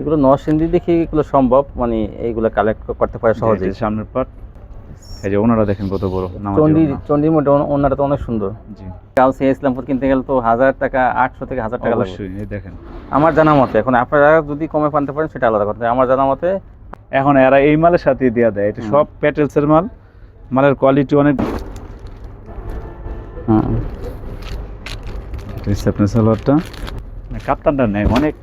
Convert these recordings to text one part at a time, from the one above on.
এগুলো নরসিংদী দেখি এগুলো সম্ভব মানে এইগুলো কালেক্ট করতে পারে সহজে সামনের পাট এই যে ওনারা দেখেন কত বড় চন্ডী চন্ডীর মধ্যে ওনারা তো অনেক সুন্দর। জি। কাল সে ইসলামপুর কিনতে গেলে তো হাজার টাকা আটশো থেকে হাজার টাকা লাগবে। অবশ্যই এই দেখেন। আমার জানা মতে এখন আপনারা যদি কমে পানতে পারেন সেটা আলাদা কথা। আমার জানা মতে এখন এরা এই মালের সাথে দেওয়া দেয়। এটা। সব প্যাটেলসের মাল। মালের কোয়ালিটি অনেক হচ্ছে আপনার সালোয়ারটা। কাপ্তানটা নেই অনেক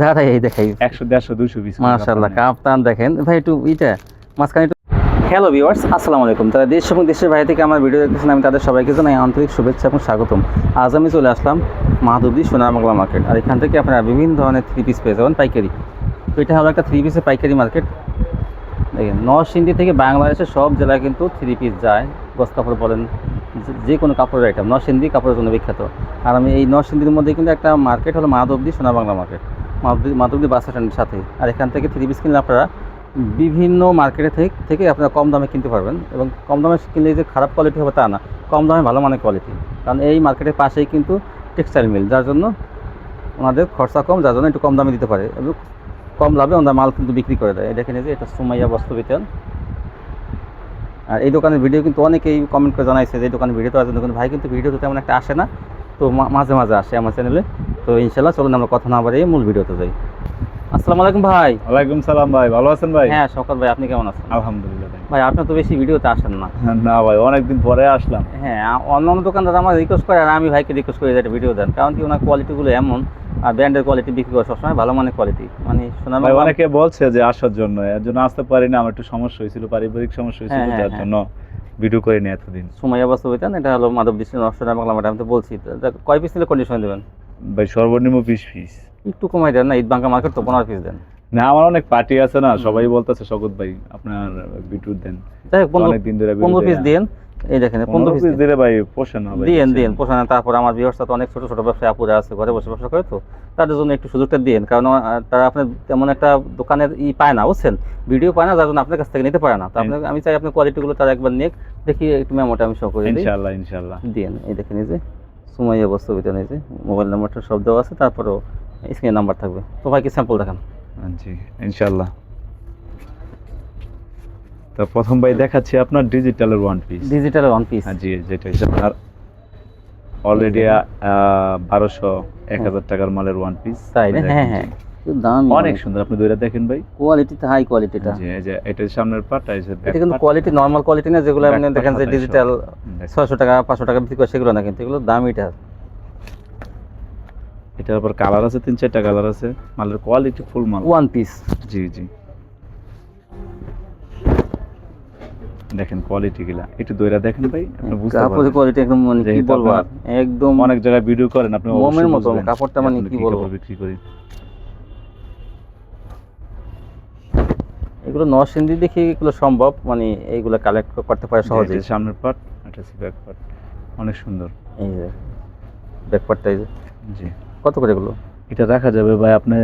দাঁড়াই এই দেখাই। একশো দেড়শো দুশো পিস মাশাআল্লাহ কাপ্তান দেখেন। ভাই একটু মাঝখানে একটু হ্যালো ভিউয়ার্স আসসালামু আলাইকুম। তারা দেশ এবং দেশের বাইরে থেকে আমার ভিডিও দেখতেছেন আমি তাদের সবাইকে জানাই আন্তরিক শুভেচ্ছা এবং স্বাগতম। আজ আমি চলে আসলাম মাধবদী সোনার বাংলা মার্কেট। আর এখান থেকে আপনারা বিভিন্ন ধরনের থ্রি পিস পেয়ে যাবেন পাইকারি। তো এটা হলো একটা থ্রি পিসের পাইকারি মার্কেট। দেখেন নরসিংদী থেকে বাংলাদেশের সব জেলায় কিন্তু থ্রি পিস যায়। গস কাপড় বলেন যে- কোনো কাপড়ের আইটেম নরসিংদী কাপড়ের জন্য বিখ্যাত। আর আমি এই নরসিংদীর মধ্যে কিন্তু একটা মার্কেট হলো মাধবদী সোনা বাংলা মার্কেট মাধবদী মাধবদী বাস স্ট্যান্ডের সাথে আর এখান থেকে থ্রি পিস কিনলে আপনারা বিভিন্ন মার্কেটে থেকে আপনারা কম দামে কিনতে পারবেন এবং কম দামে কিনলে যে খারাপ কোয়ালিটি হবে তা না। কম দামে ভালো মানের কোয়ালিটি কারণ এই মার্কেটের পাশেই কিন্তু টেক্সটাইল মিল যার জন্য ওনাদের খরচা কম, যার জন্য একটু কম দামে দিতে পারে। এবং কম লাভে ওনারা মাল কিন্তু বিক্রি করে দেয়। দেখেন এই যে এটা সুমাইয়া বস্ত্র বিতান আর এই দোকানের ভিডিও কিন্তু অনেকেই কমেন্ট করে জানাইছে যে এই দোকানের ভিডিও তো কিন্তু ভাই কিন্তু ভিডিও তো তেমন একটা আসে না। তো মাঝে মাঝে আসে আমার চ্যানেলে তো ইনশাল্লাহ চলুন আমরা কথা না বাড়িয়ে মূল ভিডিওতে যাই। আসসালামু আলাইকুম ভাই। ওয়ালাইকুম সালাম ভাই ভালো আছেন ভাই? হ্যাঁ শকত ভাই আপনি কেমন আছেন? আলহামদুলিল্লাহ ভাই। ভাই আপনি তো বেশি ভিডিওতে আসেন না। না ভাই অনেকদিন পরে আসলাম। হ্যাঁ অন্য অন্য দোকানদার আমার রিকোয়েস্ট করে আর আমি ভাইকে রিকোয়েস্ট করে যে একটা ভিডিও দেন কারণ কি ওনার কোয়ালিটিগুলো এমন আর ব্র্যান্ডের কোয়ালিটি বিক্রি করে সবসময় ভালো মানের কোয়ালিটি মানে শোনা ভাই অনেকে বলছে যে আসার জন্য এর জন্য আসতে পারি না আমার একটু সমস্যা হয়েছিল পারিবারিক সমস্যা হয়েছিল হ্যাঁ, যার হ্যাঁ, জন্য ভিডিও করে করিনি এতদিন। সময় অবস্থা হইতেন এটা হলো মাধব দৃষ্টি নষ্ট বাংলা ম্যাডাম তো বলছি। কয় পিস নিলে কন্ডিশন দেবেন? ভাই সর্বনিম্ন বিশ পিস একটু কমাই দেন না ঈদ বাঙ্কা মার্কেট তো পনেরো পিস দেন। না আমার অনেক পার্টি আছে না সবাই বলতেছে শকত ভাই আপনার বিটুট দেন। যাই হোক পনেরো দিন ধরে পনেরো পিস দিন। এই দেখেন পনেরো পিস দিলে ভাই পোষে না দিন বুঝছেন? দিন পোষানো তারপর আমার বিহস্তা তো অনেক ছোট ছোট ব্যবসায়ী আপুরা আছে ঘরে বসে ব্যবসা করে তো তাদের জন্য একটু সুযোগটা দিন কারণ তারা আপনার তেমন একটা দোকানের ই পায় না বুঝছেন? ভিডিও পায় না যার জন্য আপনার কাছ থেকে নিতে পারে না। তো আপনার আমি চাই আপনার কোয়ালিটিগুলো তারা একবার নিয়ে দেখি একটু মেমোটা আমি শো করে দিই। ইনশাআল্লাহ ইনশাআল্লাহ। দিন এই দেখেন এই যে সুমাইয়া বস্তু বিতান এই যে মোবাইল নাম্বারটা সব দেওয়া আছে তারপরেও স্ক্রিনে নাম্বার থাকবে। তো ভাই কি স্যাম্পল দেখান? জি ইনশাআল্লাহ। তো প্রথম ভাই দেখাচ্ছি আপনার ডিজিটালের one piece digital one piece জি যেটা হচ্ছে আপনার অলরেডি বারোশো এক হাজার টাকার মালের ওয়ান পিস তাই হ্যাঁ হ্যাঁ। দাম অনেক সুন্দর আপনি দুইটা দেখেন ভাই। কোয়ালিটি তো হাই কোয়ালিটিটা জি এই যে এটা সামনের আর এই এটা কিন্তু কোয়ালিটি নর্মাল কোয়ালিটি না যেগুলো আপনি দেখেন যে ডিজিটাল দেখ। ছয়শো টাকা পাঁচশো টাকা বিক্রি করে সেগুলো না কিন্তু এগুলো দাম এটা এটার উপর কালার আছে তিন চারটা কালার আছে মালের কোয়ালিটি ফুল মাল। ওয়ান পিস জি জি। দেখেন কোয়ালিটি গুলা। একটু দইরা দেখেন ভাই আপনি বুঝতে কাপড়ের পারবেন। কোয়ালিটি একদম মানে কি বলব একদম অনেক জায়গায় ভিডিও করেন আপনি মোমের মতো কাপড়টা মানে কি বলব। বিক্রি করি এগুলো নরসিংদী দেখি এগুলো সম্ভব মানে এইগুলো কালেক্ট করতে পারে সহজে সামনের পার্ট এটা হচ্ছে ব্যাক পার্ট অনেক সুন্দর। এই যে ব্যাকপারটা এই যে। জি। কত করে এগুলো? এটা রাখা যাবে ভাই আপনার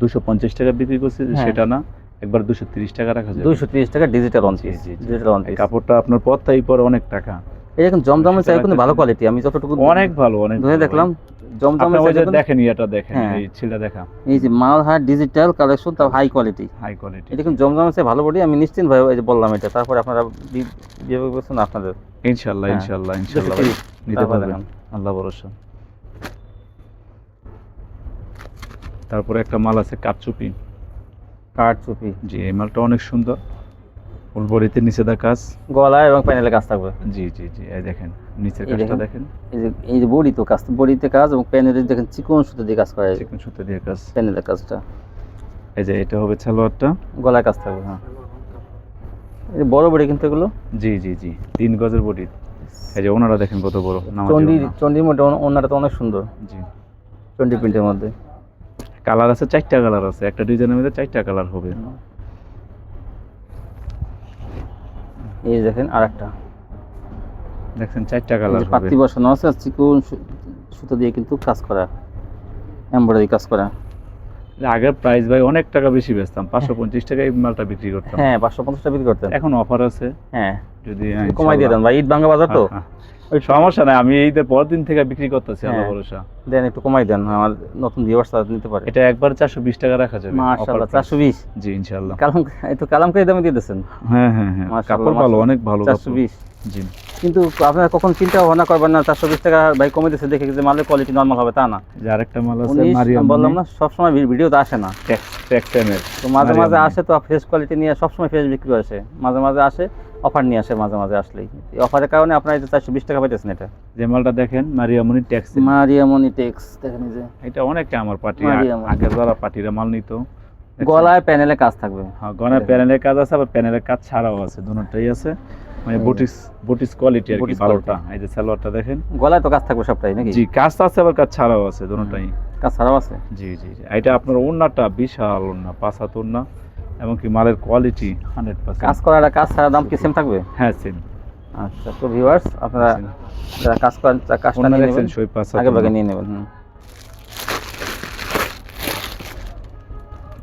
দুশো পঞ্চাশ টাকা বিক্রি করছে হ্যাঁ। সেটা না। একবার দুশো তিরিশ টাকা রাখা যাবে। দুইশো তিরিশ টাকা digital one piece. Digital one piece কাপড়টা আপনার পথটাই পরে অনেক টাকা। এখন জমজমের চাই কিন্তু ভালো কোয়ালিটি আমি যতটুকু অনেক ভালো অনেক ধরে দেখলাম জমজমের চাইতে দেখেন। এটা দেখেন হ্যাঁ। এই ছিলা দেখা। এই যে ডিজিটাল কালেকশন তাও হাই কোয়ালিটি হাই কোয়ালিটি কিন্তু জমজমের চেয়ে ভালো বডি আমি নিশ্চিন্ত ভাবে এই যে বললাম এটা। তারপরে আপনারা বি- বিয়ে করছেন আপনাদের। ইনশাল্লাহ হ্যাঁ। ইনশাল্লাহ ইনশাল্লাহ নিতে পারবেন। আল্লাহ ভরসা। তারপরে একটা মাল আছে কাটচুপি কাঠ চুপি। জি এই মালটা অনেক সুন্দর। ফুলবড়িতে নিচেদা কাজ। গলা এবং প্যানেলে কাজ থাকবে। জি জি জি এই দেখেন নিচের কাজটা দেখেন। এই যে এই যে বডি তো কাজ বডিতে কাজ এবং প্যানেলে দেখেন চিকন সুতো দিয়ে কাজ করা চিকন সুতো দিয়ে কাজ। প্যানেলের কাজটা। এই যে এটা হবে সালোয়ারটা গলায় কাজ থাকবে হ্যাঁ। এই বড় বডি কিন্তু এগুলো। জি জি জি তিন গজের বডি। এই যে ওনারা দেখেন কত বড় চন্ডি। চন্ডির মধ্যে ওনারা তো অনেক সুন্দর। জি। চন্ডি প্রিন্টের মধ্যে। কালার আছে চারটা কালার আছে। একটা ডিজাইনের মধ্যে চারটা কালার হবে। এই দেখেন আর একটা দেখছেন চারটা কালার হবে। পাত্তি বসানো আছে চিকন সুতো দিয়ে কিন্তু কাজ করা এমব্রয়ডারি কাজ করা। আগের প্রাইস ভাই অনেক টাকা বেশি বেচতাম পাঁচশো পঞ্চাশ টাকা এই মালটা বিক্রি করতাম। হ্যাঁ পাঁচশো পঞ্চাশ টাকা বিক্রি করতাম এখন অফার আছে। হ্যাঁ। যদি কমাই দিয়ে দেন ভাই ঈদ ভাঙ্গা বাজার তো? হ্যাঁ, হ্যাঁ। ওই সমস্যা নাই আমি ঈদের পর দিন থেকে বিক্রি করতেছি আল্লাহ হ্যাঁ। ভরসা। দেন একটু কমাই দেন আমার নতুন ভিউয়ার্স নিতে পারে। এটা একবার চারশো বিশ টাকা রাখা যাবে মাশাআল্লাহ জি কালাম তো কালামকারি দামে দিয়ে হ্যাঁ হ্যাঁ হ্যাঁ কাপড় ভালো অনেক ভালো চারশো কাপড় বিশ। জি। কিন্তু আপনারা কখন চিন্তা ভাবনা করবেন না চারশো বিশ টাকা ভাই কমে দিচ্ছে দেখে যে মালের কোয়ালিটি নর্মাল হবে তা না। যে আরেকটা মাল আছে মারিয়াম বললাম না সবসময় ভিডিওতে আসে না। টেক্সটাইমের তো মাঝে মাঝে আসে তো ফ্রেশ কোয়ালিটি নিয়ে সবসময় ফ্রেশ বিক্রি আসে মাঝে মাঝে আসে অফার নিয়ে আসে মাঝে মাঝে আসলেই। এই অফারের কারণে আপনার যে চারশো বিশ টাকা পাইতেছেন এটা। যে মালটা দেখেন মারিয়ামনি ট্যাক্স মারিয়ামনি টেক্স দেখেন এই যে। এটা অনেকটা আমার পার্টি। আগের যারা পার্টিরা মাল নিত গলায় প্যানেলে কাজ থাকবে। হ্যাঁ গনা প্যানেলের কাজ আছে আবার প্যানেলের কাজ ছাড়াও আছে দুটোটাই আছে। মানে বুটিস বুটিস কোয়ালিটি আর কি ভালোটা এই যে সালোয়ারটা দেখেন। গলায় তো কাজ থাকবে সবটাই নাকি? জি কাজ আছে আবার কাজ ছাড়াও আছে দুটোটাই কাজ ছাড়াও আছে। জি জি। এটা আপনার ওড়নাটা বিশাল ওড়না পাঁচ হাত ওড়না। এবং কি মালের কোয়ালিটি হান্ড্রেড কাজ পার্সেন্ট করার আর কাজ ছাড়া দাম কি সেম থাকবে? হ্যাঁ সেম আচ্ছা তো ভিউয়ার্স আপনারা যারা কাজ করেন তারা কাজটা নিয়ে নেবেন সই পাঁচ আগে ভাগে নিয়ে নেবেন হুম।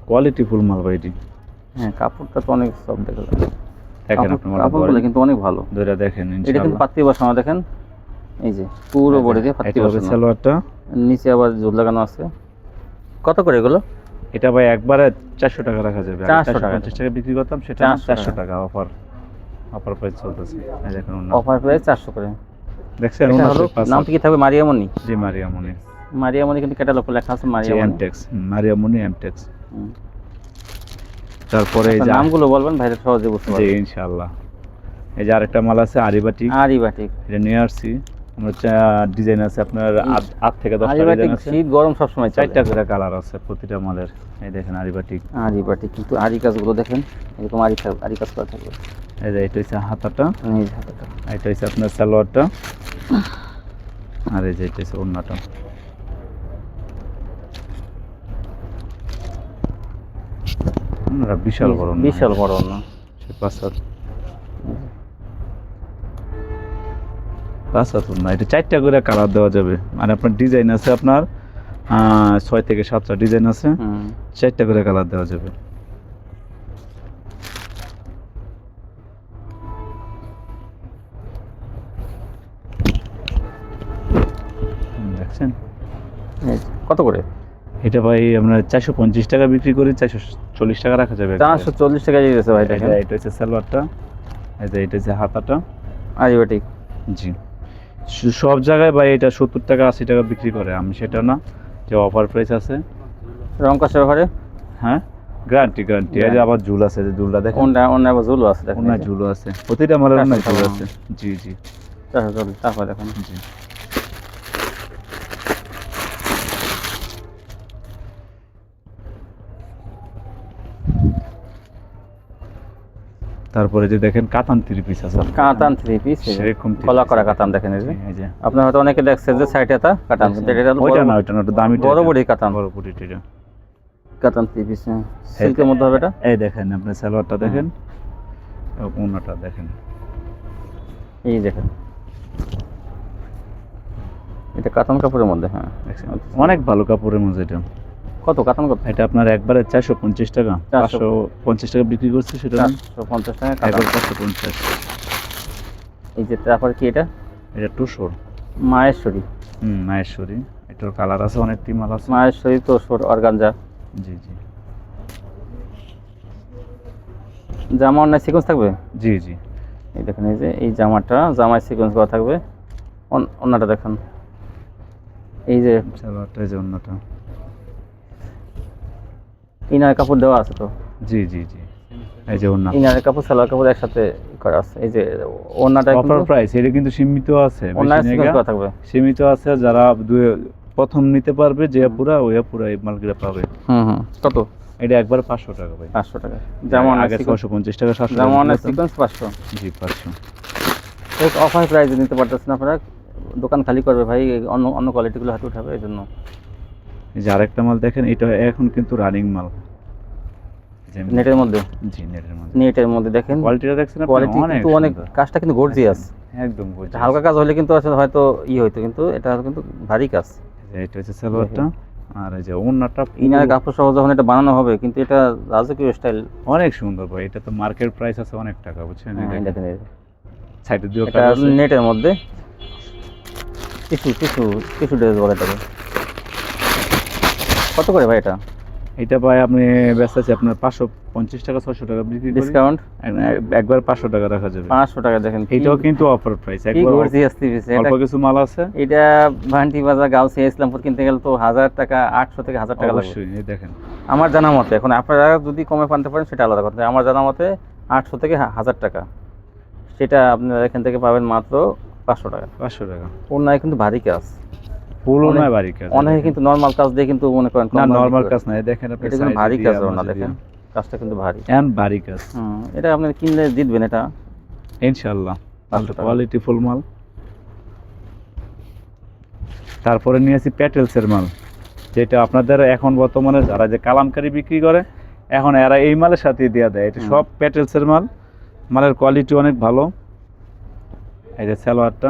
কোয়ালিটি ফুল মাল ভাই এটি। হ্যাঁ কাপড়টা তো অনেক সব দেখলাম। দেখেন কাপড়গুলো কিন্তু অনেক ভালো। ধরে দেখেন এটা কিন্তু ইনশাআল্লাহ। পাত্তি বসানো দেখেন। এই যে পুরো বডি দিয়ে পাত্তি হবে বসানো। সালোয়ারটা। নিচে আবার জোর লাগানো আছে। কত করে এগুলো? এটা ভাই একবারে চারশো টাকা রাখা যাবে। আগে 400 450 টাকা। টাকা বিক্রি করতাম সেটা 400 চারশো টাকা। টাকা অফার অফার প্রাইস চলতেছে। এই দেখেন ওড়না। অফার প্রাইস চারশো করে। দেখছেন হাত। কি থাকবে? মারিয়ামণি? জি মারিয়ামনি মারিয়ামণি কিন্তু ক্যাটালগ লেখা আছে মারিয়ামণি। এমটেক্স মারিয়ামনি এমটেক্স তারপরে এই যে নামগুলো বলবেন ভাইরা সহজে বুঝতে জি ইনশাআল্লাহ। এই যে আরেকটা মাল আছে আরিবাটি আরিবাটিক এটা নিয়ে আসছি। ডিজাইন আছে আপনার আট থেকে দশটা আরিবাটিক ডিজাইন আছে। শীত গরম সবসময় চারটা চারটা করে কালার আছে প্রতিটা মালের। এই দেখেন আরিবাটি আরিবাটিক কিন্তু আরি কাজগুলো দেখেন এরকম আরি আরি কাজ করা থাকবে। এই যে এটা হচ্ছে হাতাটা। এই যে হাতাটা। এটা হচ্ছে আপনার সালোয়ারটা। আর এই যে এটা হচ্ছে ওড়নাটা। ওড়নাটা বিশাল বড় বিশাল বড় না পাঁচ পাঁচ হাত ওড়না এটা চারটা করে কালার দেওয়া যাবে। মানে আপনার ডিজাইন আছে আপনার ছয় থেকে সাতটা ডিজাইন আছে চারটা করে কালার দেওয়া যাবে। দেখছেন? কত করে? এটা ভাই আমরা চারশো পঞ্চাশ টাকা বিক্রি করি চারশো চল্লিশ টাকা রাখা যাবে। চারশো চল্লিশ টাকা দিয়ে ভাই এটা এটা হচ্ছে সালোয়ারটা এই যে এটা হচ্ছে হাতাটা। আরিবাটিক জি। সব জায়গায় ভাই এটা সত্তর টাকা আশি টাকা বিক্রি করে। আমি সেটা না যে অফার প্রাইস আছে। রং ঘরে? হ্যাঁ গ্যারান্টি গ্যারান্টি এই যে আবার ঝুল আছে যে ঝুলটা দেখেন। অন্য অন্য আবার ঝুলও আছে দেখেন। না ঝুলও আছে। প্রতিটা মালের অন্য ঝুল আছে। জি জি। তারপর দেখেন। জি। তারপরে যে দেখেন কাতান থ্রি পিস আছে। কাতান থ্রি পিস সেরকম কলা করা কাতান দেখেন এই যে। আপনার হয়তো অনেকে দেখছে যে সাইড হাতা কাতান। এটা ওইটা বড়- না ওইটা না ওটা দামি বড় বড়ি কাতান। বড় বড়িটা এটা। কাতান থ্রি পিস সিল্কের মধ্যে হবে এটা? এই দেখেন আপনি সালোয়ারটা দেখেন। ওনাটা দেখেন। এই দেখেন। এটা কাতান কাপড়ের মধ্যে হ্যাঁ। অনেক ভালো কাপড়ের মধ্যে এটা। কত কাতান কত? এটা আপনার একবারে চারশো পঞ্চাশ টাকা। 450 পাঁচশো পঞ্চাশ টাকা বিক্রি করছে সেটা? চারশো পঞ্চাশ টাকা একবার পাঁচশো পঞ্চাশ। এই যে তারপর কি এটা? এটা টুসোর মায়েশ্বরী হুম মায়েশ্বরী এটার কালার আছে অনেকটি মাল আছে। মায়েশ্বরী তো সোর অর্গানজা। জি জি। জামা অন্য সিকোয়েন্স থাকবে? জি জি। এই দেখেন এই যে এই জামাটা জামায় সিকোয়েন্স করা থাকবে। অন- অন্যটা দেখেন। এই যে এই যে অন্যটা। ইনার কাপড় দেওয়া আছে তো? জি জি জি। এই যে অন্য ইনারের কাপড় সালোয়ার কাপড় একসাথে করা আছে। এই যে ওনাটা অফার প্রাইস এটা কিন্তু সীমিত আছে থাকবে? সীমিত আছে যারা দুই- প্রথম নিতে পারবে যে পুরা ওই পুরা এই মালগুলা পাবে। হুম হুম। কত? এটা একবার পাঁচশো টাকা ভাই। পাঁচশো টাকা। অন্য আগে ছশো পঞ্চাশ টাকা সাতশো দিতাম। সিকোয়েন্স পাঁচশো। জি পাঁচশো। অফার প্রাইসে নিতে পারতেছেন আপনারা দোকান খালি করবে ভাই অন্য অন্য কোয়ালিটিগুলো হাতে উঠাবে এই জন্য। যে আরেকটা মাল দেখেন এটা এখন কিন্তু রানিং মাল। নেটের মধ্যে? জি নেটের মধ্যে। নেটের মধ্যে দেখেন। কোয়ালিটিটা দেখছেন কোয়ালিটি কিন্তু অনেক কাজটা কিন্তু গর্জিয়াস। একদম gorgeous। হালকা কাজ হলে কিন্তু আসলে হয়তো ই হইতো কিন্তু এটা কিন্তু ভারী কাজ। এটা হচ্ছে সালোয়ারটা আর এই যে ওড়নাটা পুরো ইনার কাপড় সহ যখন এটা বানানো হবে কিন্তু এটা রাজকীয় স্টাইল অনেক সুন্দর ভাই এটা তো মার্কেট প্রাইস আছে অনেক টাকা বুঝছেন? এই দেখেন। সাইডে দিও এটা নেটের মধ্যে। টিসু টিসু টিসু ড্রেস বলে এটাকে কত করে ভাই এটা? এটা ভাই আপনি ব্যস্ত আছে আপনার পাঁচশো পঞ্চাশ টাকা ছশো টাকা ডিসকাউন্ট একবার পাঁচশো টাকা রাখা যাবে। পাঁচশো টাকা দেখেন এটাও কিন্তু অফার প্রাইস অল্প কিছু মাল আছে। এটা ভান্টি বাজার গাউসি ইসলামপুর কিনতে গেলে তো হাজার টাকা আটশো থেকে হাজার টাকা লাগবে। অবশ্যই দেখেন। আমার জানা মতে এখন আপনারা যদি কমে পানতে পারেন সেটা আলাদা কথা। আমার জানা মতে আটশো থেকে হাজার টাকা। সেটা আপনারা এখান থেকে পাবেন মাত্র পাঁচশো টাকা। পাঁচশো টাকা। অন্যায় কিন্তু ভারী কাজ। পুরো নয় বাড়ি কাজ অনেকে কিন্তু নর্মাল কাজ দিয়ে কিন্তু মনে করেন না নর্মাল কাজ। না দেখেন আপনি এটা কিন্তু ভারী কাজ না দেখেন। কাজটা কিন্তু ভারী। ভারী কাজ। এটা আপনি কিনলে জিতবেন এটা। ইনশাল্লাহ পাঁচশো কোয়ালিটি ফুল মাল। তারপরে নিয়েছি প্যাটেলসের মাল। যেটা আপনাদের এখন বর্তমানে যারা যে কালামকারি বিক্রি করে এখন এরা এই মালের সাথে দিয়ে দেয়। এটা। সব প্যাটেলসের মাল। মালের কোয়ালিটি অনেক ভালো। এই যে সালোয়ারটা।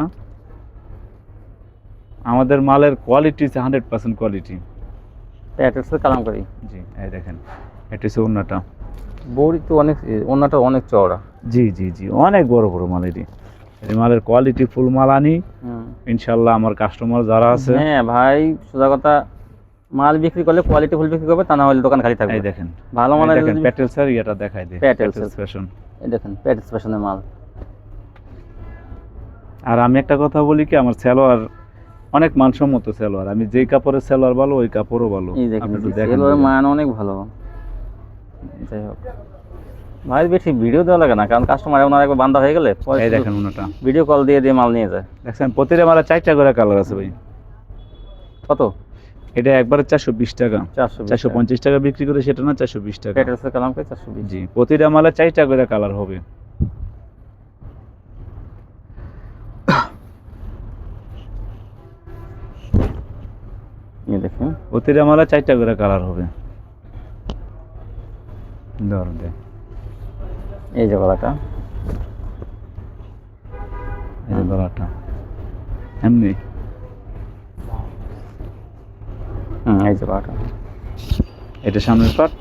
আমাদের মালের কোয়ালিটি হচ্ছে হান্ড্রেড পার্সেন্ট কোয়ালিটি কালাম করি। জি এই দেখেন এটা হচ্ছে অন্যটা বড়ি তো অনেক অন্যটা অনেক চওড়া। জি জি জি অনেক বড় বড় মাল এটি। মালের কোয়ালিটি ফুল মাল আনি। ইনশাল্লাহ আমার কাস্টমার যারা আছে হ্যাঁ ভাই সোজা কথা মাল বিক্রি করলে কোয়ালিটি ফুল বিক্রি করবে তা না হলে দোকান খালি থাকবে। এই দেখেন ভালো মাল দেখেন যদি- প্যাটেলসের ইয়েটা দেখাই দিই প্যাটেলসের। প্যাটেলস ফ্যাশন এই দেখেন প্যাটিস ফ্যাশনের মাল। আর আমি একটা কথা বলি কি আমার সালোয়ার অনেক মানসম্মত সালোয়ার। আমি যেই কাপড়ের সালোয়ার ভালো ওই কাপড়ও ভালো। সেলোয়ারের মান অনেক ভালো। যাই হোক। ভাই বেশি ভিডিও দেওয়া লাগে না কারণ কাস্টমার ওনার একবার বান্ধা হয়ে গেলে এই দেখেন ওনাটা। ভিডিও কল দিয়ে দিয়ে মাল নিয়ে যায়। দেখছেন প্রতিটা মালা চারটা করে কালার আছে ভাই। কত? এটা একবারে চারশো বিশ টাকা। চারশো পঞ্চাশ টাকা বিক্রি করে সেটা না চারশো বিশ টাকা। কালাম চারশো জি প্রতিটা মালা চারটা করে কালার হবে। দেখেন প্রতিটা মালা চারটা করে কালার হবে। ধর দে। এই যে গলাটা। এই যে গলাটা। এমনি। হুম এই যে গলাটা। এটা সামনের পার্ট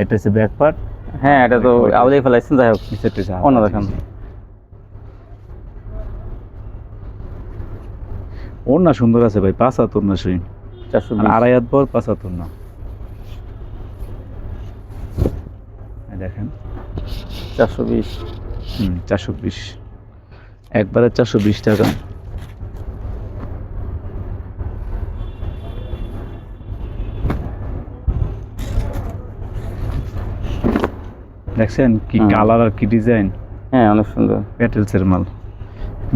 এটা হচ্ছে ব্যাক পার্ট হ্যাঁ এটা তো। আউলেই ফেলাইছেন যাই হোক। অন্য। দেখেন। ওর না সুন্দর আছে ভাই পাঁচ হাত ওর না চারশো আড়াই হাত পর পাঁচ না দেখেন। চারশো বিশ। হুম চারশো বিশ। একবারে চারশো বিশ টাকা। দেখছেন কি হুম। কালার আর কি ডিজাইন? হ্যাঁ অনেক সুন্দর। প্যাটেলসের মাল।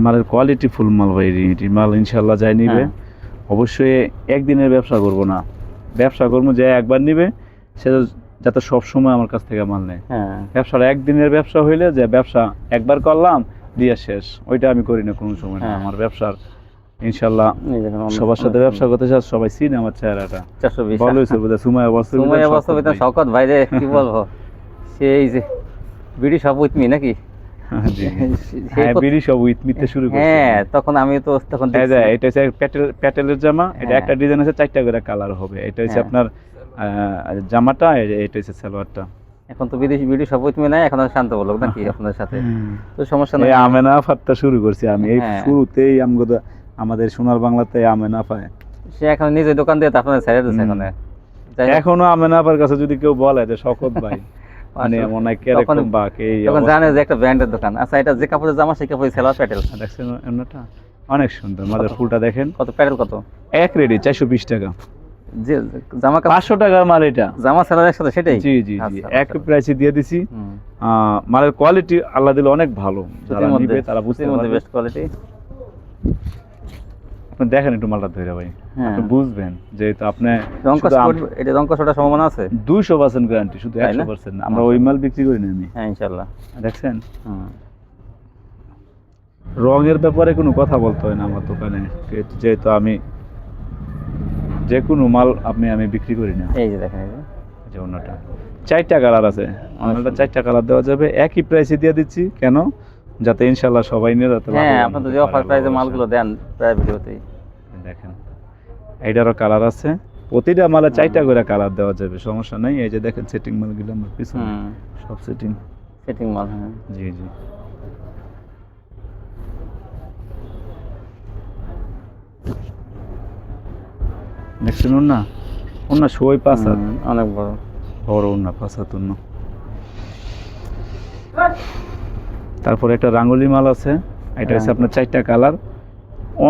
মালের কোয়ালিটি ফুল মাল ভাই এটি মাল ইনশাল্লাহ যাই নিবে। হ্যাঁ। অবশ্যই একদিনের ব্যবসা করব না। ব্যবসা করব যে একবার নিবে সে যাতে সবসময় আমার কাছ থেকে মাল নেয়। হ্যাঁ। ব্যবসাটা একদিনের ব্যবসা হইলে যে ব্যবসা একবার করলাম দিয়ে শেষ। ওইটা আমি করি না কোনো সময় না। হ্যাঁ। আমার ব্যবসার ইনশাল্লাহ সবার সাথে ব্যবসা করতে চাই সবাই চিনে আমার চেহারাটা। বলো হয়েছে বোধহয়। সুমায় সময় শকত ভাই রে কি বলব? সেই যে বিডি সব উইথমি নাকি? হ্যাঁ প্রথ- বিড়ি সব উইথ মিথ্যে শুরু করছে। হ্যাঁ তখন আমি তো তখন দেখছি। এটা হচ্ছে প্যাটেল প্যাটেলের জামা এটা হ্যাঁ। একটা ডিজাইন আছে চারটা করে কালার হবে। এটা হচ্ছে। আপনার জামাটা এটা হচ্ছে সালোয়ারটা। এখন তো বিদেশি বিডি সব উইথমি নাই এখন শান্ত বলক নাকি আপনাদের সাথে? তো সমস্যা নাই। আমেনা শুরু করছি আমি। এই। শুরুতেই আমাদের সোনার বাংলাতে আমেনা পায় সে এখন নিজে দোকান দিয়ে তো আপনাদের ছেড়ে দিচ্ছে হুম। এখন। যাই হোক, এখনও আমেনা আপার কাছে যদি কেউ বলে যে শকত ভাই। মানে মনে হয় এই তখন জানে যে একটা ব্র্যান্ডের দোকান। আচ্ছা এটা যে কাপড়ের জামা সেই সেলার প্যাটেল। দেখছেন এমনটা অনেক সুন্দর মাঝে ফুলটা দেখেন। কত প্যাটেল কত? এক রেডি চারশো বিশ টাকা। যে জামা কাপড় পাঁচশো টাকার মাল এটা। জামা সেলার একসাথে সেটাই? জি জি জি আচ্ছা, এক আচ্ছা। প্রাইসে দিয়ে দিছি। মালের কোয়ালিটি আল্লাহ দিলে অনেক ভালো। যারা নিবে তারা বুঝতে পারবে। বেস্ট কোয়ালিটি আপনি দেখেন একটু মালটা ধরে ভাই। হ্যাঁ। আপনি বুঝবেন যেহেতু আপনি এটা রঙ্কশ ওটা সম্ভাবনা আছে? দুইশো পার্সেন্ট গ্যারান্টি শুধু? একশো পার্সেন্ট আমরা ওই মাল বিক্রি করি না আমি। হ্যাঁ ইনশাল্লাহ দেখছেন? রঙের ব্যাপারে কোনো কথা বলতে হয় না আমার দোকানে। যে- যেহেতু আমি যে কোনো মাল আপনি আমি বিক্রি করি না। এই যে দেখেন এই যে। এই যে অন্যটা। চারটা কালার আছে। অন্যটা চারটা কালার দেওয়া যাবে। একই প্রাইসে দিয়ে দিচ্ছি। কেন? যাতে ইনশাল্লাহ সবাই নিয়ে যাতে হ্যাঁ আপনাদের যে অফার প্রাইজে মালগুলো দেন প্রায় ভিডিওতেই দেখেন এইটারও কালার আছে। প্রতিটা মালে চারটা করে কালার দেওয়া যাবে সমস্যা নাই। এই যে দেখেন সেটিং মালগুলো আমার পিছনে। সব সেটিং সেটিং মাল হ্যাঁ। জি জি। দেখছেন না ওনা সই পাশা অনেক বড়। বড় ওনা পাশা অন্য তারপরে একটা রাঙ্গুলি মাল আছে। এটা হচ্ছে হ্যাঁ। আপনার চারটা কালার।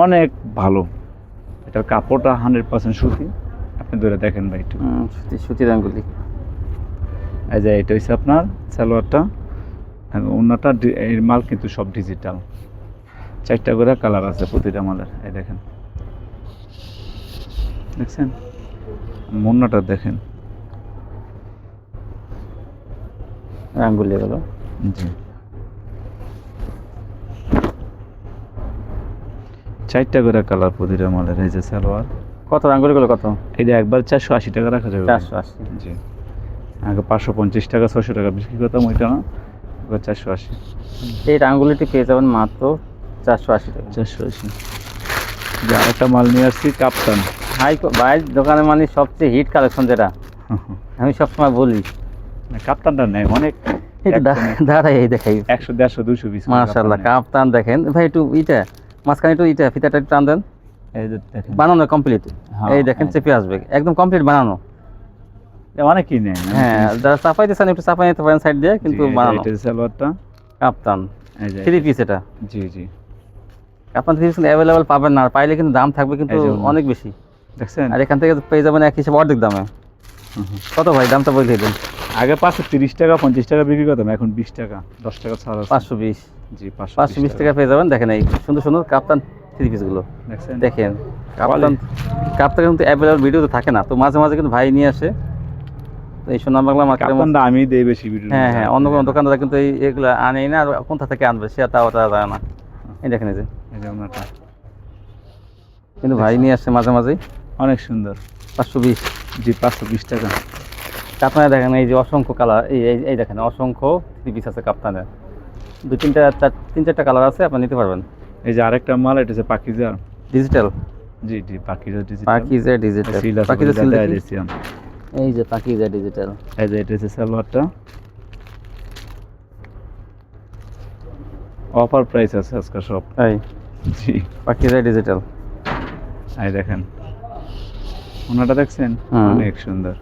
অনেক ভালো। এটার কাপড়টা হান্ড্রেড পার্সেন্ট সুতি। আপনি ধরে দেখেন ভাই একটু। সুতি সুতির আঙ্গুলি এই যে এটা হচ্ছে আপনার সালোয়ারটা। অন্যটা এর মাল কিন্তু সব ডিজিটাল চারটা করে কালার আছে প্রতিটা মালের। এই দেখেন। দেখছেন? মুন্নাটা দেখেন। আঙ্গুলি এগুলো। জি। চারটা করে কালার প্রতিটা মালের এই যে সালোয়ার। কত আঙ্গুলিগুলো কত? এটা একবার চারশো আশি টাকা রাখা যাবে। চারশো আশি। জি। আগে পাঁচশো পঞ্চাশ টাকা ছশো টাকা বিক্রি করতাম ওইটা না এবার চারশো আশি। এই আঙ্গুলিটি পেয়ে যাবেন মাত্র চারশো আশি টাকা। চারশো আশি। যে আরেকটা মাল নিয়ে আসছি কাপ্তান। হাই ভাই দোকানে মানে সবচেয়ে হিট কালেকশন যেটা। আমি সবসময় বলি। কাপ্তানটা নেই অনেক দাঁড়াই এই দেখাই। একশো দেড়শো দুশো পিস মাশাল্লাহ কাপ্তান দেখেন। ভাই একটু ইটা মাঝখানে একটু ফিতাটা টান দেন। এই যে দেখেন। বানানো কমপ্লিট হ্যাঁ, এই দেখেন। চেপে আসবে। একদম কমপ্লিট বানানো। অনেকই নেই? হ্যাঁ যারা চাপাইতে চান একটু চাপাই নিতে পারেন সাইড দিয়ে কিন্তু বানানো। সালোয়ারটা? কাপ্তান। থ্রি পিস এটা। জি জি। আপনার থ্রি পিস অ্যাভেলেবেল পাবেন না পাইলে কিন্তু দাম থাকবে কিন্তু। অনেক বেশি। দেখছেন? আর এখান থেকে পেয়ে যাবেন এক হিসেবে অর্ধেক দামে। কত ভাই? দামটা বলে দিন আগে পাঁচশো তিরিশ টাকা পঞ্চাশ টাকা বিক্রি করতাম এখন বিশ টাকা দশ টাকা ছাড় পাঁচশো বিশ। জি পাঁচশো পাঁচশো বিশ টাকা। পেয়ে যাবেন। দেখেন এই সুন্দর সুন্দর কাপ্তান থ্রি পিসগুলো দেখেন কাপ্তান কাপ্তান কিন্তু অ্যাভেলেবল ভিডিওতে থাকে না। তো মাঝে মাঝে কিন্তু ভাই নিয়ে আসে। তো এই সোনার বাংলা মার্কেটের আমি দেই বেশি ভিডিও হ্যাঁ হ্যাঁ অন্য কোনো দোকানদার কিন্তু এই এগুলো আনেই না। আর কোথা থেকে আনবে সে তাও তারা জানে না। এই দেখেন এই যে। কিন্তু ভাই নিয়ে মাঝে মাঝেই অনেক সুন্দর। পাঁচশো বিশ। জি পাঁচশো বিশ টাকা। আপনারা দেখেন এই যে অসংখ্য কালার এই এই- এই দেখেন অসংখ্য থ্রি পিস আছে কাপ্তানের। দু তিনটা চার তিন চারটা কালার আছে আপনি নিতে পারবেন। এই যে আরেকটা মাল এটা হচ্ছে পাকিজা। ডিজিটাল জি জি Pakiza digital Pakiza digital Pakiza seal. এই যে পাকিজা ডিজিটাল এই যে এটা হচ্ছে সালোয়ারটা। অফার প্রাইস আছে আজকে সব। এই। জি। পাকিজা ডিজিটাল এই দেখেন। ওনাটা দেখছেন? অনেক সুন্দর।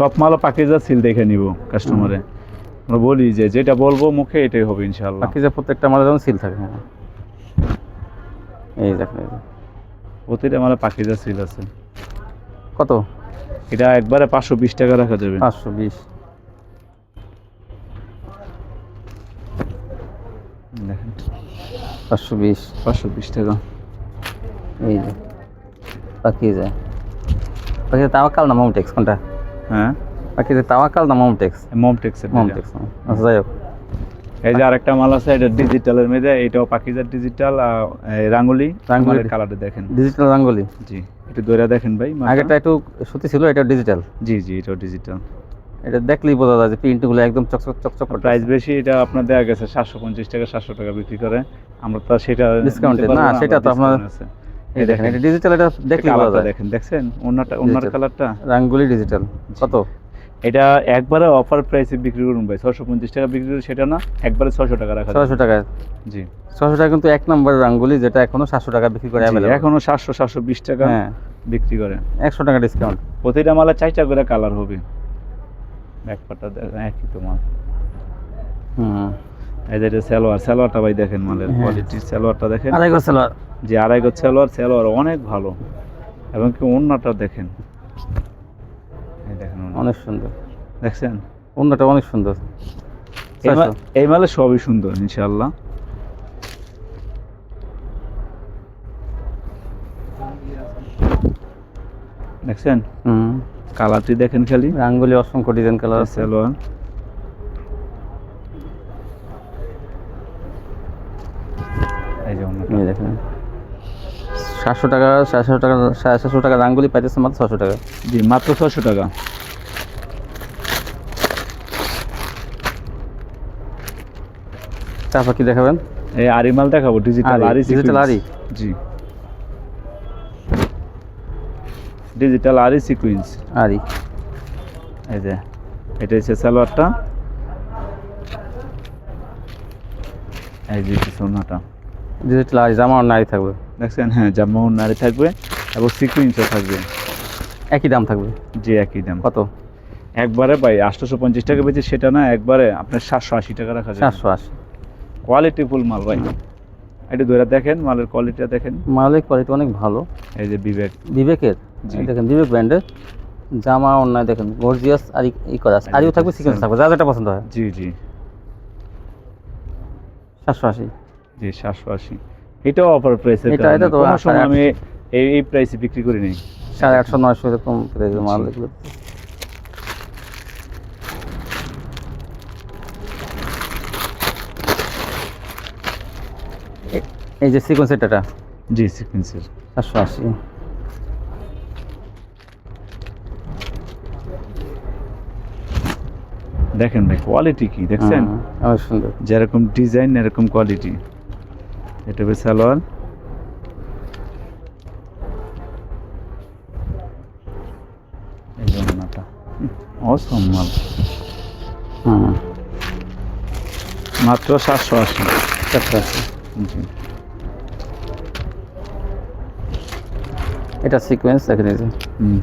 সব মালও পাকিজা সিল দেখে নিব কাস্টমারে আমরা বলি যে যেটা বলব মুখে এটাই হবে ইনশাল্লাহ পাকিজা প্রত্যেকটা আমাদের যেমন সিল থাকে হ্যাঁ। এই দেখেন এই প্রতিটা মালে পাকিজা সিল আছে। কত? এটা একবারে পাঁচশো বিশ টাকা রাখা যাবে। পাঁচশো বিশ। দেখেন। পাঁচশো বিশ। পাঁচশো বিশ টাকা। এই যে পাকিজা। পাকিজা তাওয়াক্কাল না মোমটেক্স কোনটা? হ্যাঁ? পাকিজা তাওয়াক্কাল না মোমটেক্স? মমটেক্সের মোমটেক্স আচ্ছা যাই হোক। এই যে আরেকটা মাল আছে এটা ডিজিটালের মধ্যে এটাও পাকিজার ডিজিটাল রাঙ্গুলি। রাঙ্গুলি। রাঙ্গুলির দেখেন। ডিজিটাল রাঙ্গলি? জি একটু দইরা দেখেন ভাই। আগেরটা একটু সুতি ছিল এটা ডিজিটাল? জি জি এটাও ডিজিটাল। এটা দেখলেই বোঝা যায় যে প্রিন্টগুলো একদম চকচক চকচক প্রাইস বেশি এটা আপনার দেওয়া গেছে সাতশো পঞ্চাশ টাকা সাতশো টাকা বিক্রি করে। আমরা তো সেটা নিতে না, সেটা তো আপনার-। এই দেখেন এটা ডিজিটাল এটা দেখলেই বোঝা যায়। দেখেন দেখছেন? ওনারটা ওনার কালারটা রাঙ্গুলি ডিজিটাল কত? এটা একবারে অফার প্রাইসে বিক্রি করুন ভাই। ছশো পঞ্চাশ টাকা বিক্রি করুন সেটা না একবারে ছশো টাকা রাখা ছয়শো টাকা। জি। ছশো টাকা কিন্তু এক নম্বর রাঙ্গুলি যেটা এখনও সাতশো টাকা বিক্রি করে এখনও সাতশো সাতশো বিশ টাকা হ্যাঁ। বিক্রি করে। একশো টাকা ডিসকাউন্ট প্রতিটা মালে চারটা করে কালার হবে। ব্যাকপারটা একই তো মাল। হুম। এই যে সালোয়ার সালোয়ারটা ভাই দেখেন মালের হ্যাঁ। কোয়ালিটির সালোয়ারটা দেখেন। আড়াই সালোয়ার। যে আড়াই গজ সালোয়ার সালোয়ার অনেক ভালো। এবং কি অন্যটা দেখেন। দেখেন অনেক সুন্দর। দেখছেন? অন্যটা অনেক সুন্দর। এই মালে সবই সুন্দর ইনশাআল্লাহ। দেখছেন? হুম। কালারটি দেখেন খালি। রাঙ্গুলি অসংখ্য ডিজাইন কালার আছে। সালোয়ার। এই যে। দেখেন। সাতশো টাকা সাড়ে সাতশো টাকা সাড়ে সাতশো টাকা রাঙ্গুলি পাইতেছে মাত্র ছশো টাকা। জি মাত্র ছশো টাকা। তারপর কি দেখাবেন? এই আরি মাল দেখাবো ডিজিটাল আরি, digital আরি? জি। ডিজিটাল আরি সিকুয়েন্স আরি এই যে এটা হচ্ছে সালোয়ারটা। এই যে সোনাটা। ডিজিটাল আরি জামা নারী থাকবে। দেখছেন? হ্যাঁ জামা নারী থাকবে এবং সিকুয়েন্সও থাকবে। একই দাম থাকবে? যে একই দাম। কত? একবারে ভাই আটশোশো পঞ্চাশ টাকা বেচে সেটা না একবারে আপনার সাতশো আশি টাকা রাখা যায় চারশো আশি। কোয়ালিটি ফুল মাল ভাই। একটু ধরে দেখেন মালের কোয়ালিটিটা দেখেন। মালের কোয়ালিটি অনেক ভালো। এই যে বিবেক। বিবেকের? দেখেন বিবেক ব্র্যান্ডের জামা অন্যায় দেখেন গর্জিয়াস আর ই- ই করা আছে। আরিও থাকবে সিকোয়েন্স থাকবে। যা যেটা পছন্দ হয়। জি জি। সাতশো আশি। জি সাতশো আশি। এটাও অফার প্রাইসের এটা- এটা তো সময় আমি এই এই প্রাইসে বিক্রি করি নাই সাড়ে আটশো নয়শো এরকম প্রাইসের মাল এগুলো এই যে সিকোয়েন্স এটাটা জি সিকুয়েন্সের আশি। দেখেন ভাই কোয়ালিটি কি দেখছেন? সুন্দর। যেরকম ডিজাইন এরকম কোয়ালিটি এটা হবে সালোয়ার। হুম। মাত্র সাতশো আশি। এটা সিকোয়েন্স দেখে দিয়েছে হুম।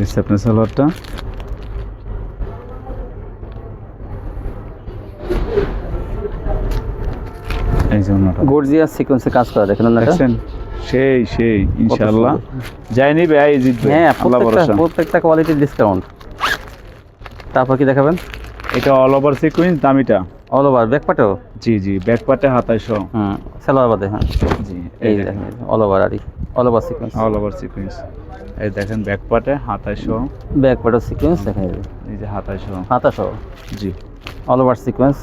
হচ্ছে আপনার সালোয়ারটা। এই যে ওড়নাটা গর্জিয়াস সিকোয়েন্সে কাজ করা দেখেন দেখছেন? সেই সেই ইনশাআল্লাহ। সুন্দর। যায়নি ভাই জিতবে। হ্যাঁ প্রত্যেকটা প্রত্যেকটা কোয়ালিটির ডিসকাউন্ট তারপর কি দেখাবেন? এটা অল ওভার সিকুয়েন্স দামিটা। অল ওভার ব্যাক পাটেও জি জি ব্যাক সহ হুম সালোয়ার বাদে হ্যাঁ। জি এই দেখেন। অল ওভার আরই all over sequence all over sequence এই দেখেন ব্যাক হাতায় সহ ব্যাক পাটেও সিকোয়েন্স দেখেন এই যে, এই যে হাতায় সহ হাতা সহ জি। অল ওভার সিকোয়েন্স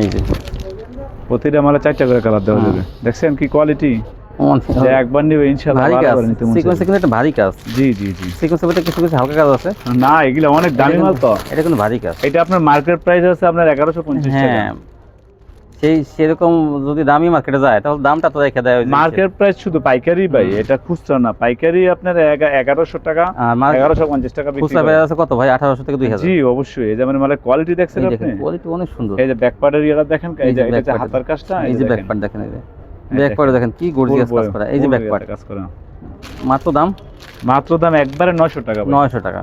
এই যে। প্রতিটা মালে চারটা করে কালার দেওয়া হ্যাঁ। যাবে। দেখছেন কি কোয়ালিটি একবার নিবে ইনশাআল্লাহ ভারী কাজ। সিকোয়েন্সে কিন্তু একটা ভারী কাজ। জি জি জি। কিছু কিছু হালকা কাজ আছে। না এগুলো অনেক দামি মাল তো। এটা কিন্তু ভারী কাজ। এটা আপনার মার্কেট প্রাইস আছে আপনার এগারোশো পঞ্চাশ টাকা। হ্যাঁ সেই সেরকম যদি দামি মার্কেটে যায় তাহলে দামটা তো রেখে দেয় মার্কেট প্রাইস শুধু পাইকারি ভাই এটা খুচরা না। পাইকারি আপনার এগারোশো টাকা এগারোশো পঞ্চাশ টাকা খুচরা আছে কত ভাই? আঠারোশো থেকে দুই হাজার। জি অবশ্যই। এই যেমন মানে কোয়ালিটি দেখছেন আপনি? কোয়ালিটি অনেক সুন্দর। এই যে ব্যাক পার্টের দেখেন এই যে যে এটা যে হাতার কাজটা এই যে ব্যাক পার্ট দেখেন। এই যে। ব্যাক পার্ট দেখেন। কি গর্জিয়াস কাজ করা। এই যে ব্যাক পার্ট কাজ করা। মাত্র দাম? মাত্র দাম একবারে নয়শো টাকা নয়শো টাকা।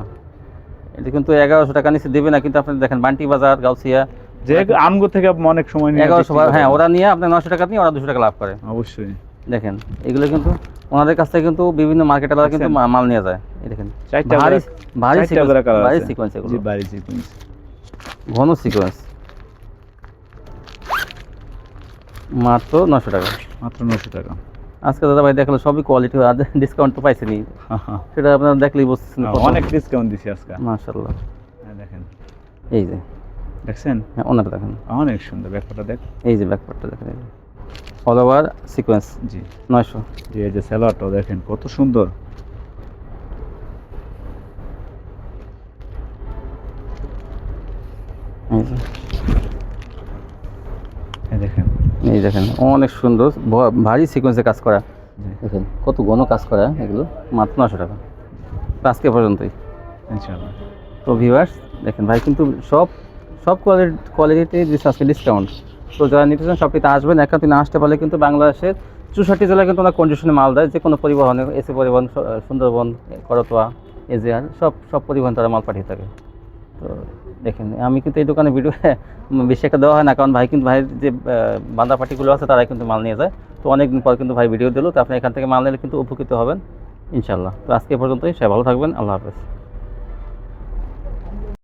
এটা কিন্তু এগারোশো টাকা নিচে দেবে না কিন্তু আপনি দেখেন বান্টি বাজার গাউসিয়া যে আমগো থেকে অনেক সময় নিয়ে এগারোশো হ্যাঁ ওরা নিয়ে আপনি নয়শো টাকা নিয়ে ওরা দুশো টাকা লাভ করে। অবশ্যই। দেখেন এগুলো কিন্তু ওনাদের কাছ থেকে কিন্তু বিভিন্ন মার্কেটাররা কিন্তু মাল নিয়ে যায়। এই দেখেন ভারী ভারী সিকোয়েন্স ভারী সিকোয়েন্স এগুলো। ভারী সিকোয়েন্স ঘন সিকোয়েন্স মাত্র নশো টাকা। মাত্র নয়শো টাকা। আজকে দাদা ভাই দেখল সবই কোয়ালিটি আর ডিসকাউন্ট তো পাইছেনি সেটা আপনারা দেখলেই বুঝতেছেন অনেক ডিসকাউন্ট দিছি আজকে। মাশাল্লাহ হ্যাঁ, দেখেন। এই যে। দেখছেন? হ্যাঁ ওনাটা দেখেন। অনেক সুন্দর ব্যাপারটা দেখ। এই যে ব্যাকপার্টটা দেখেন অল ওভার সিকোয়েন্স জি। নয়শো। জি এই যে স্যালাডটাও দেখেন কত সুন্দর। এই দেখেন। এই দেখেন অনেক সুন্দর ভারী সিকোয়েন্সে কাজ করা। দেখেন কত ঘন কাজ করা এগুলো মাত্র নশো টাকা। আজকে পর্যন্তই। ইনশাআল্লাহ। তো ভিউয়ার্স দেখেন ভাই কিন্তু সব সব কোয়ালিটি কোয়ালিটিতে দিচ্ছে আজকে ডিসকাউন্ট তো যারা নিতে চান সবটিতে আসবেন, একান্তে না আসতে পারলে কিন্তু বাংলাদেশের চৌষট্টি জেলায় কিন্তু ওনার কন্ডিশনে মাল দেয়। যে কোনো পরিবহনে, এসি পরিবহন সুন্দরবন, করতোয়া, এজিআর, সব সব পরিবহন তারা মাল পাঠিয়ে থাকে। তো দেখেন, আমি কিন্তু এই দোকানে ভিডিও বেশি একটা দেওয়া হয় না, কারণ ভাই কিন্তু ভাইয়ের যে বান্দা পার্টিগুলো আছে, তারাই কিন্তু মাল নিয়ে যায়। তো অনেকদিন পর কিন্তু ভাই ভিডিও দিল, তো আপনি এখান থেকে মাল নিলে কিন্তু উপকৃত হবেন ইনশাল্লাহ তো আজকে পর্যন্তই সে ভালো থাকবেন, আল্লাহ হাফেজ।